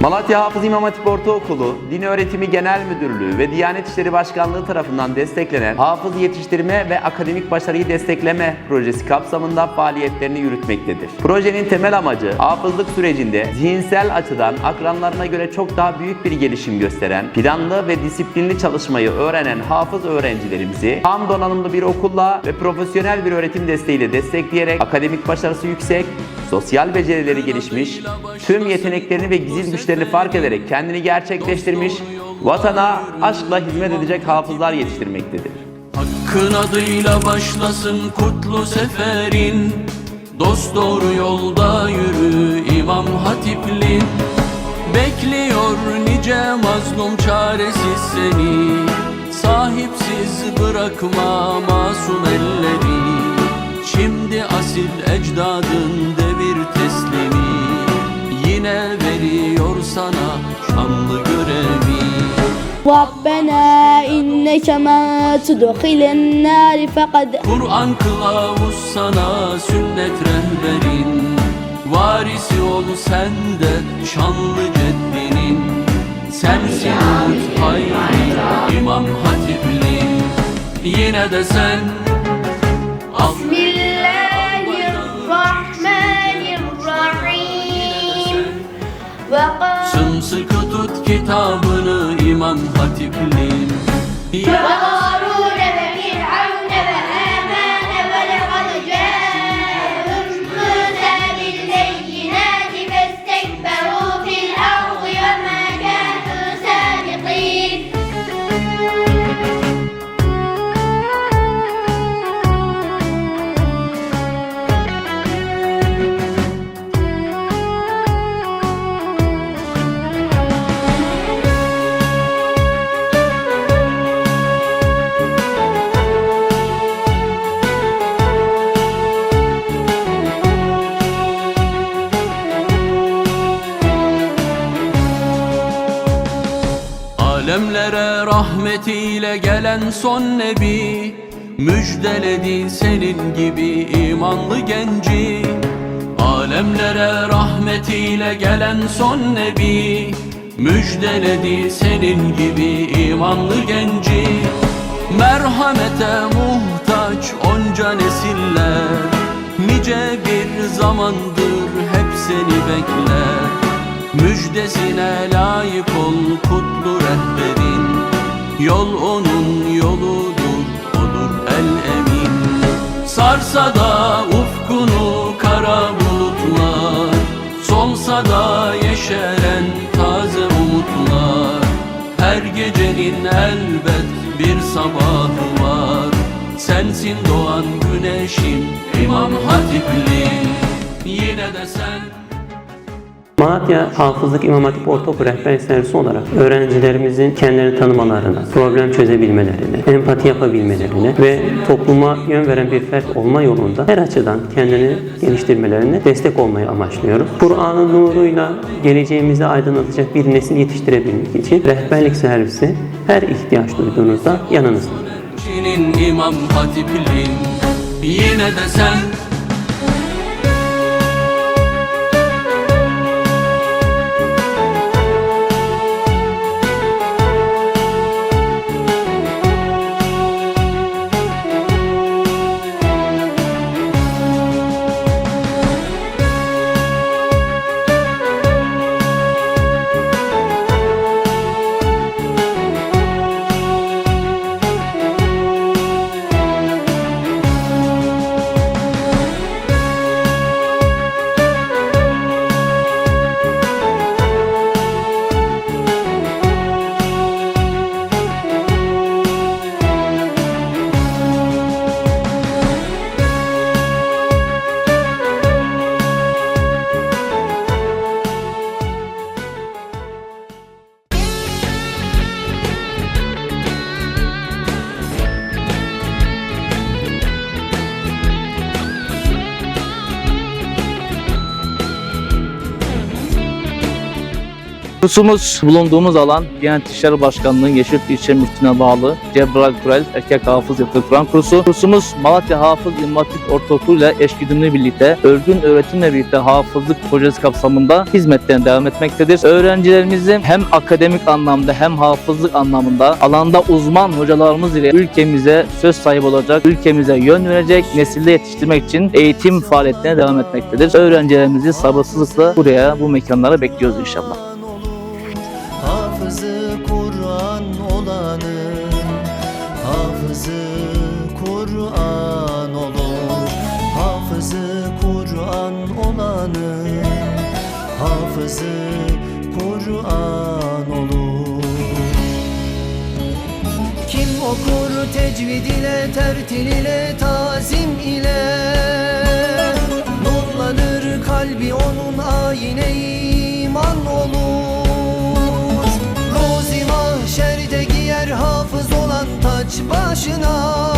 Malatya Hafız İmam Hatip Ortaokulu, Din Öğretimi Genel Müdürlüğü ve Diyanet İşleri Başkanlığı tarafından desteklenen Hafız Yetiştirme ve Akademik Başarıyı Destekleme Projesi kapsamında faaliyetlerini yürütmektedir. Projenin temel amacı hafızlık sürecinde zihinsel açıdan akranlarına göre çok daha büyük bir gelişim gösteren, planlı ve disiplinli çalışmayı öğrenen hafız öğrencilerimizi tam donanımlı bir okulla ve profesyonel bir öğretim desteğiyle destekleyerek akademik başarısı yüksek, sosyal becerileri gelişmiş, tüm yeteneklerini ve gizli güçlerini fark ederek kendini gerçekleştirmiş, vatana aşkla hizmet edecek hafızlar yetiştirmektedir. Hakkın adıyla başlasın kutlu seferin. Dost doğru yolda yürü İmam Hatiplin Bekliyor nice mazlum çaresiz seni. Sahipsiz bırakma masum elleri nesil ecdadın devir teslimi. Yine veriyor sana şanlı görevi. Rabbena inneke men tudhilen nari fekad Kur'an kılavuz sana sünnet rehberin. Varisi ol sen de şanlı ceddinin. Sensin Umut Hayri İmam Hatipli Yine de sen Bismillah Sımsıkı tut kitabını İmam Hatipliğin Ya rahmetiyle gelen son nebi Müjdeledi senin gibi imanlı genci. Alemlere rahmetiyle gelen son nebi Müjdeledi senin gibi imanlı genci. Merhamete muhtaç onca nesiller Nice bir zamandır hep seni bekler. Müjdesine layık ol kutlu Yol onun yoludur, odur el emin. Sarsa da ufkunu kara bulutlar Solsa da yeşeren taze umutlar. Her gecenin elbet bir sabahı var. Sensin doğan güneşim İmam Hatipli. Yine de sen Malatya Hafızlık İmam Hatip Ortaokul Rehber Servisi olarak öğrencilerimizin kendilerini tanımalarına, problem çözebilmelerine, empati yapabilmelerine ve topluma yön veren bir fert olma yolunda her açıdan kendini geliştirmelerine destek olmayı amaçlıyoruz. Kur'an'ın nuruyla geleceğimizi aydınlatacak bir nesil yetiştirebilmek için rehberlik servisi her ihtiyaç duyduğunuzda yanınızda. İmam Hatiplin Yine de sen Kursumuz bulunduğumuz alan Diyanet İşleri Başkanlığı Yeşilyurt İlçe Müftüne bağlı Cebrail Kurel Erkek Hafız Yatılı Kur'an kursu. Kursumuz Malatya Hafız Hatip Ortaokulu ile eşgüdümlü birlikte örgün öğretimle birlikte hafızlık projesi kapsamında hizmetlerine devam etmektedir. Öğrencilerimizin hem akademik anlamda hem hafızlık anlamında alanda uzman hocalarımız ile ülkemize söz sahibi olacak, ülkemize yön verecek nesilde yetiştirmek için eğitim faaliyetlerine devam etmektedir. Öğrencilerimizi sabırsızlıkla buraya, bu mekanlara bekliyoruz inşallah. Kur'an olur. Hafızı Kur'an olanın Hafızı Kur'an olur. Kim okur tecvid ile, tertil ile, tazim ile? Nurlanır kalbi onun ayine iman olur. Rozi mahşerde giyer hafız olan taç başına